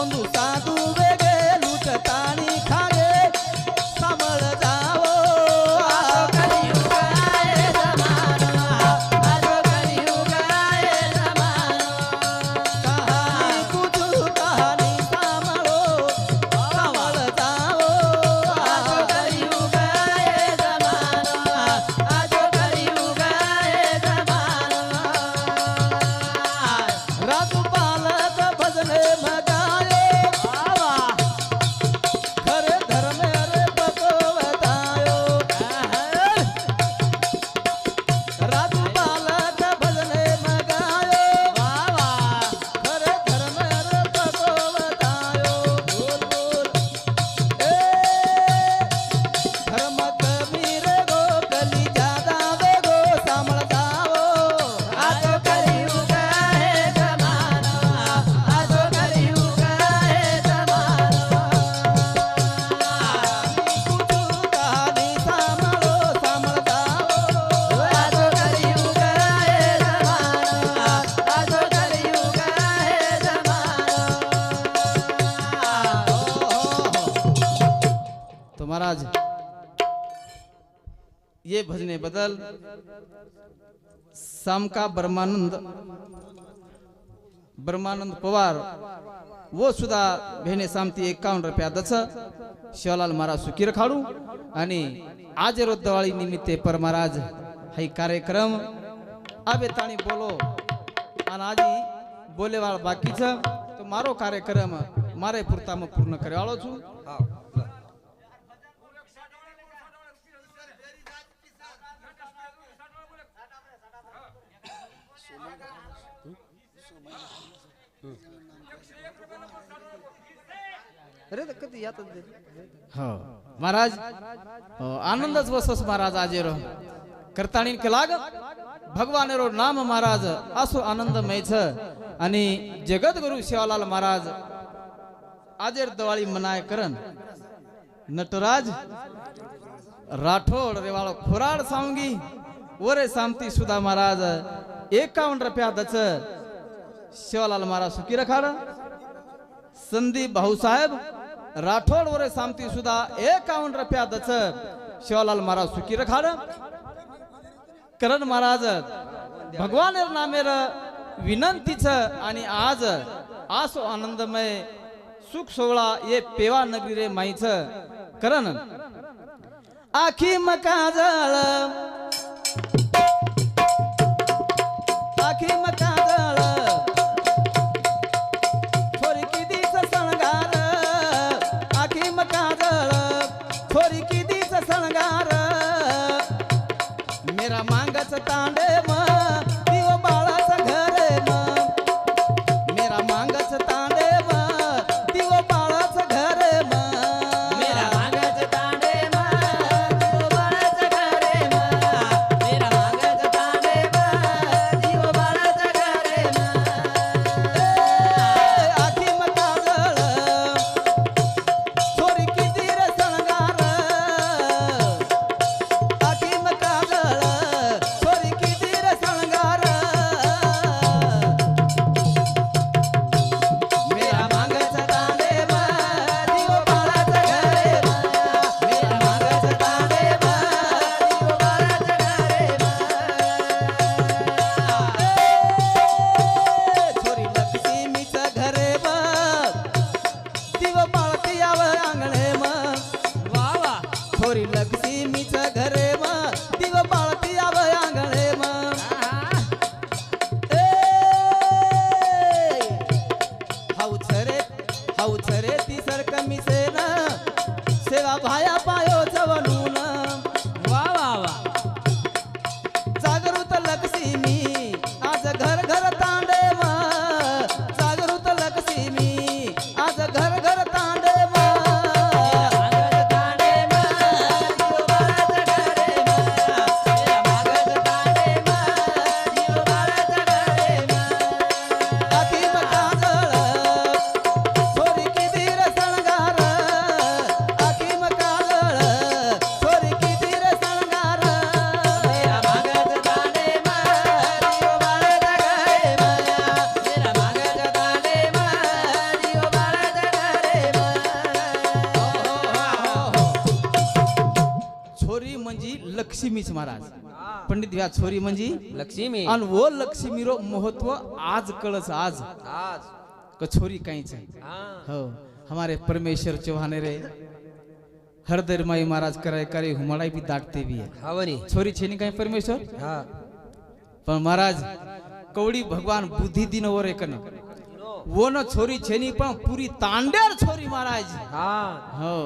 नोंदू साधू महाराज ये भजने बदल सामका ब्रह्मानंद ब्रह्मानंद पवार वो सुद्धा भेने सामती एकावन्न रुपया दच शिवलाल महाराज सुखी रखाडू आणि आज रोज दिवाळी निमित्ते पर महाराज हा कार्यक्रम आबे ताणी बोलो आणि आजी बोलेवाळ बाकीचं तो मारो कार्यक्रम મારે પૂરતામાં પૂર્ણ કરવાળો છું हो. महाराज आनंदच बसस महाराज आजेरो. करताणी लाग भगवान रो नाम महाराज असो आनंद मैच आणि जगद्गुरु शिवालाल महाराज आजेर दिवाळी मनाय करन. नटराज राठोड रेवाळ खोराड सावंगी वरे सामती सुधा महाराज. एकावन्न रुपयाच शिवालाल महाराज सुखी रखाड संदीप भाऊसाहेब राठोड वरे सामती सुद्धा एकावन्न रुपयाच शिवालाल महाराज सुखी रखाड करण महाराज भगवान नामेर विनंतीच आणि आज आसो आनंदमय सुख सोहळा ये पेवा नगरी रे माईच. करण आखी मका मेरा मांगच तांडे मा. लक्ष्मीच महाराज. पंडित ह्या छोरी म्हणजे? लक्ष्मी. आणि वो लक्ष्मी रो महत्त्व आज कळच आज. आज. क छोरी काहीच आहे. हा. हमारे परमेश्वर चौहाने रे. हरदर माई महाराज करे करे हुमड़ाई भी दाटते भी है हवनी छोरी छेनी काही परमेश्वर? हा. पण महाराज कवडी भगवान बुद्धी दिन वर एकन. वो न छोरी छेनी पण पुरी तांड्यार छोरी महाराज. हो.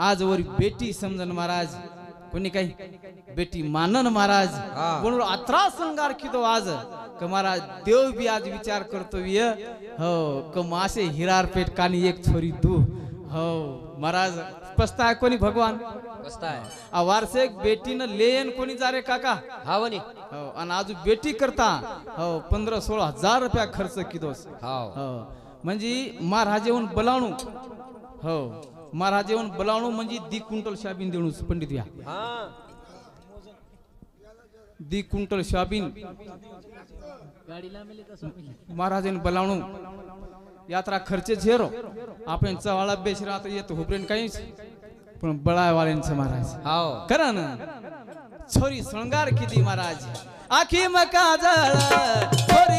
आज वर बेटी समजन महाराज. कोणी काही? बेटी मानन महाराज. हा. म्हणून अत्रा संगार आज? क महाराज देव बी आज विचार करतो विय. हो क मासे हिरार पेट कानी एक छोरी दू. हो महाराज पस्ताय कोणी भगवान? आहे. वारसे एक बेटीनं लेन कोणी जा रे काका हवनी हो आणि आज बेटी करता. हो पंधरा सोळा हजार रुपया खर्च किदोस हाव. हो म्हणजे महाराज येऊन बोलावणू हो. महाराज येऊन बोलावणू म्हणजे दी कुंटल शाबीन देणू पंडित या. हा. दी कुंटल शाबीन महाराजांनी बोलावणू यात्रा खर्च झेरो. आपण चवाळा बेश राहत येतो हुबरेन काहीच. पण बळावाल्यांचं महाराज. हाव. करा ना. छोरी शृंगार किती महाराज. आखी मका जळ छोरी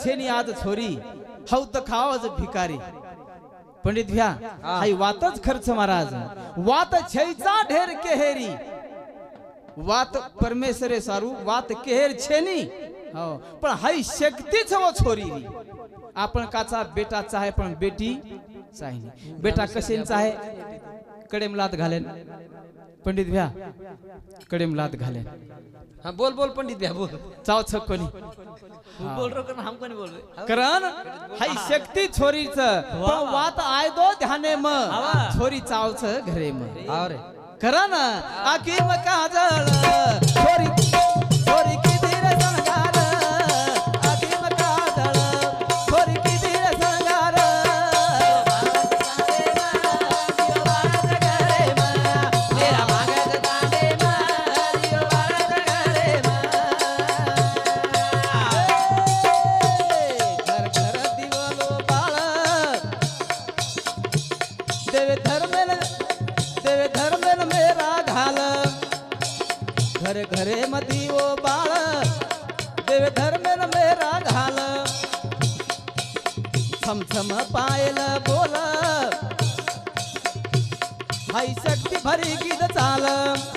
घर छेनी आज छोरी हौ त खावाच भिकारी. पंडित भ्या हाई वातच खर्च महाराज. वात छैचा ढेर केहेरी. वात परमेश्वरे सारू वात केहेर छेनी. हो पण हाई शक्तीच हो छोरी. आपण काचा बेटा चाहे पण बेटी चाहे बेटा कशेंचा आहे कडेम लात घालेन. पंडित भ्या कडेम लात घालेन. हाँ बोल बोल पंडित भैया बोल. चाव छक कोणी. बोल हो हम को नहीं बोल करण हाई शक्ती छोरीच. वात आय दो ध्याने म. छोरी चावच घरे म. और करण आकी म काजळ. छोरी देवे धर्मेन देवे धर्मेन मेरा घाल घर घरे मधी ओ बाळ देवे धर्मेन मेरा घाल छम पायल बोल हाई शक्ती भरी गीत चाल।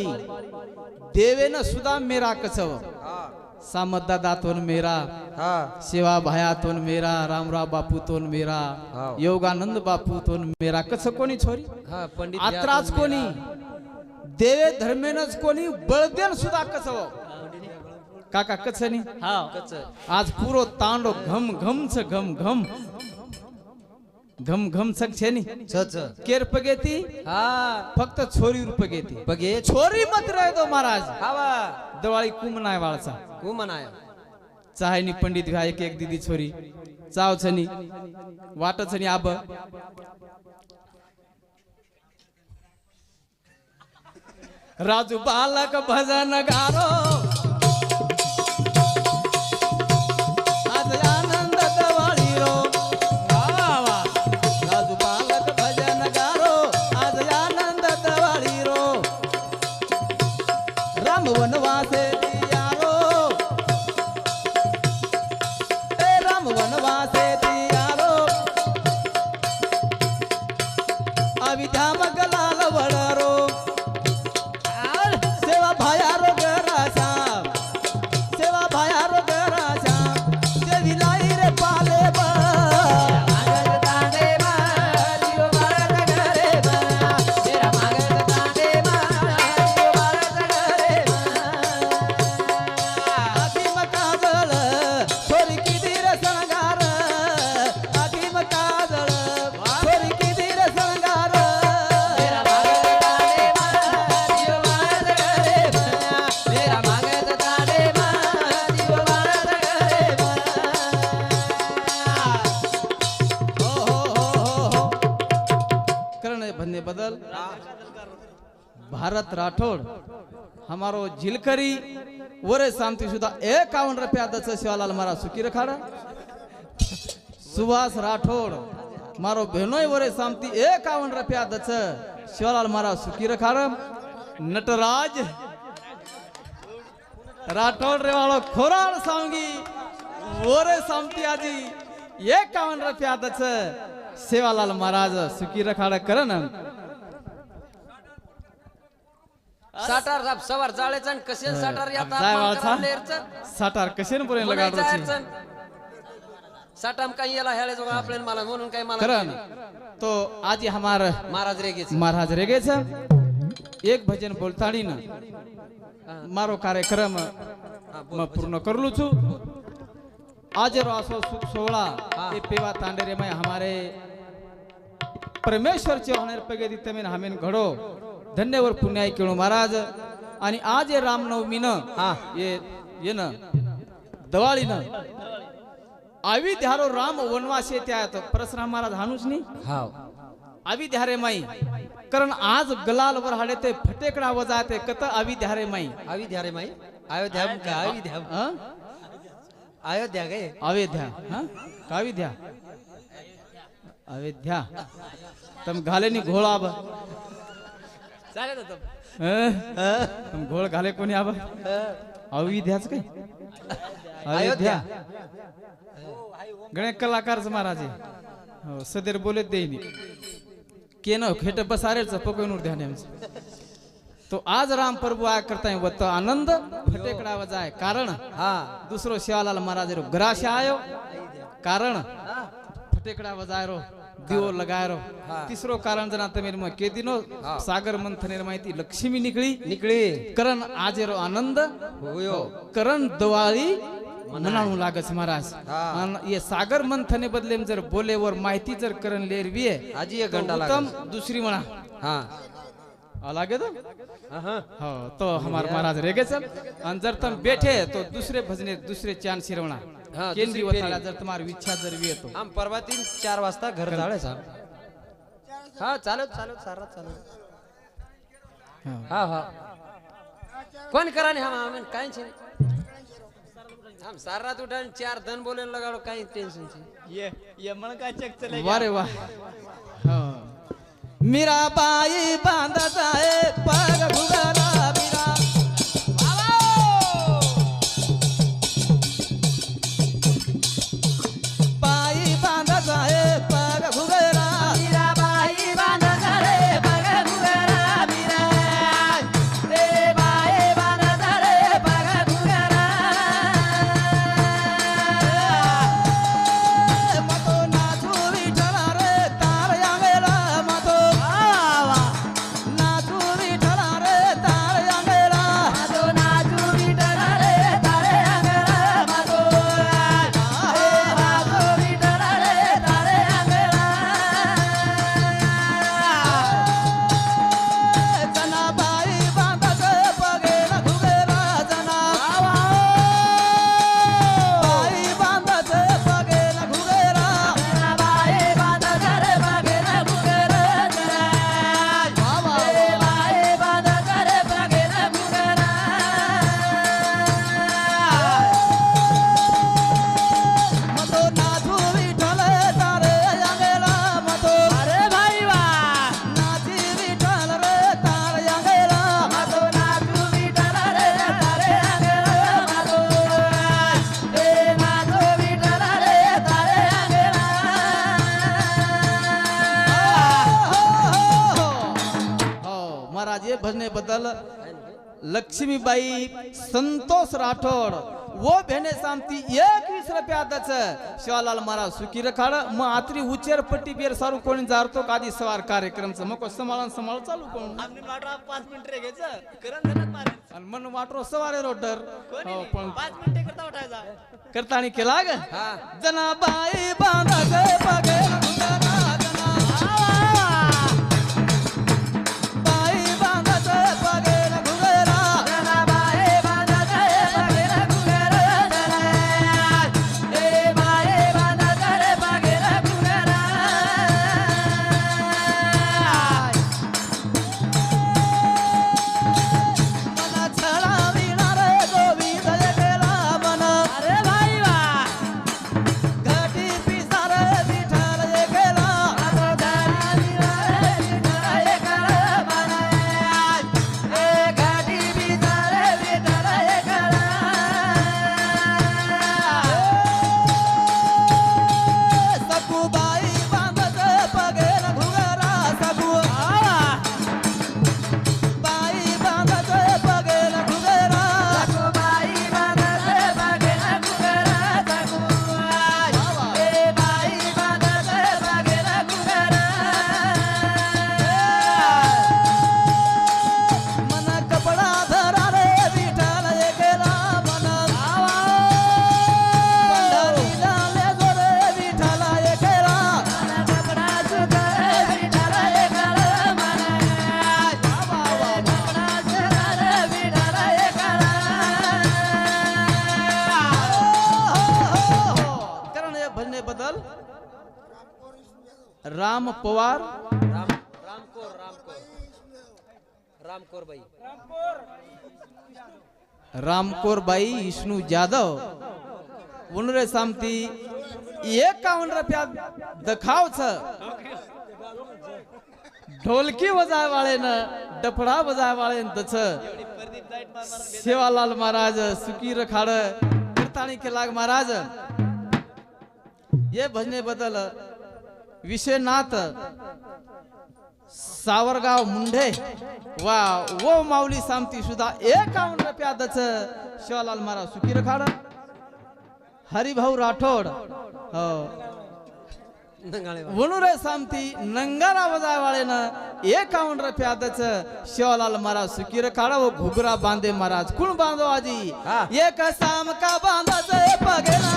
दिवो बाळी देवेन सुद्धा मेरा कचव सामदादातून मेरा। हा। सेवा भायातून मेरा। रामराव बापूतून मेरा। हाव. योगानंद बापूतून मेरा। कस कोणी छोरी? हा पंडित आत्राच कोणी? देवे धर्मेनच कोणी? बळदेन सुद्धा कसं काका कसं नाही हाव कच आज पुरो तांडो घम घमच घम घम घम घम संख्या नी केर पगेती हा फक्त छोरी पगेती पगे छोरी मत राहतो महाराज हवा दिवाळी कुमन आहे वाळसा कुमन आहे चाहनी पंडित घ्या एक एक दीदी छोरी चाव छनी वाट छनी आब राजू बालक भजन गारो राठोड हमारो झिलकरी वरे सांगते सुद्धा एकावन्न रुपया दच शिवालाल मारा सुखी रखाडा। सुभाष राठोड मारो बहनोय वरे सांगती एकावन्न रुपया दच शिवालाल मारा सुखी रखाड। नटराज राठोड रे वाळो खोराळ सांगी वरे सांगती आजी एकावन्न रुपया दच सेवालाल महाराज सुखी रखाड करन। साठार साप सवार जाळेचा आणि कसे साठार या साठार कशेन लगाड साठाम काही याला हेळे जो आपल्याला मला म्हणून काही मला करन तो आज हमार महाराज रेगेच. महाराज रेगे छ एक भजन बोलताड़ी न मारो कार्यक्रम मैं पूर्ण करलू छु आज रो आसो सुख सोहळा. ए पेवा तांडेरे में हमारे परमेश्वर चे होणार पगे धन्यवाद पुण्याई केळू महाराज. आणि आज ये रामनवमीनं हा. ये ये न दवाळीनं आवी ध्यारो राम वनवास येते आहेत परशुराम महाराज हाणूच नाही? हाव. आवी ध्यारे माई. कारण आज गलाल वर हाडे ते फटेकडा वजाते कत आवी ध्यारे माई. आवी द्या रे माई? अयोध्या का अयोध्या हं? अयोध्या गे अवेध्या हं? कावी ध्या अवेध्या तम घाले नी घोळ. हं? तम घाले कोणी आब? अविध्याच काय? अयोध्या. गणे कलाकारच महाराज हो सदर बोलत देईनी. केन खेट बसारेच पकडून ध्यान आमचं तो आज राम प्रभू आय करताय वत आनंद फटेकडा वजाय कारण हा. दुसरो शिवालाल महाराज रो ग्राश आयो. कारण फटेकडा वजाय रो. तिसरो कारण जना तमेर म के दिनो सागर मंथनेर माहिती लक्ष्मी निकळी निकळी करण आज रो आनंद। होयो। करण दिवाळी मनाणू लागस महाराज। हा. ये सागर मंथने बदले जर बोले वर माहिती जर करण लेरवीये आजी एक तो घंटा उत्तम लागेल दुसरी म्हणा हा. अलग हो, तो हमारे महाराज रेगे सब अंदर तुम बैठे तो दूसरे भजने दूसरे चांद शिरवणा केंद्रीय वताला जर तुम्हारी इच्छा जर वी तो। हम परवा तीन चार वाजता घर जाळे साहब। हाँ चालत चालत सारा चालत हाँ। हा कोण कराने हम हमें कहीं काय हम सारा तो डन चार धन लो कहीं टेंशन टेन्शन ये ये मन का चेक चले वारे वा हो। मीरा बाई बांधत आहे पग भुगला बदल लक्ष्मीबाई संतोष राठोड वो भेने एकवीस रुपया दच शिवालाल महाराज सुखी रखाड मग आत्री उचेर पट्टी बेर सारू कोणी जारतो कादी सवार कार्यक्रमचं? मग संभाळून सांभाळ चालू कोण पाच मिनिट रे घ्यायचं. आणि वाटरो सवारे कोणी हो. पण पाच मिनिटे करता उठायचा. करतानी केला ग? जनाबाई बांधा ग पवार? राम रामकोर रामकोर रामकोर बाई रामकोरबाई विष्णू जाधव. उनरे सामती एकावन्न रुपया दखावच. ढोलकी वजाय न डफडा वजाय वाळेन तच. सेवालाल महाराज सुकी रखाड कीर्ताणी केलाग महाराज. ये भजने बदल विषयनाथ सावरगाव मुंढे वा वो माऊली सामती सुद्धा एकावन्न रुपया दच शिवालाल महाराज सुकी रखाड हरिभाऊ राठोड हो. वणुरे सामती नंगारा वजावाळेनं एकावन्न रुपया दच शिवालाल महाराज सुकीर काढा व घुगरा बांधे महाराज. कुण बांधो आजी? हा. एक साम का बांधाच पगेला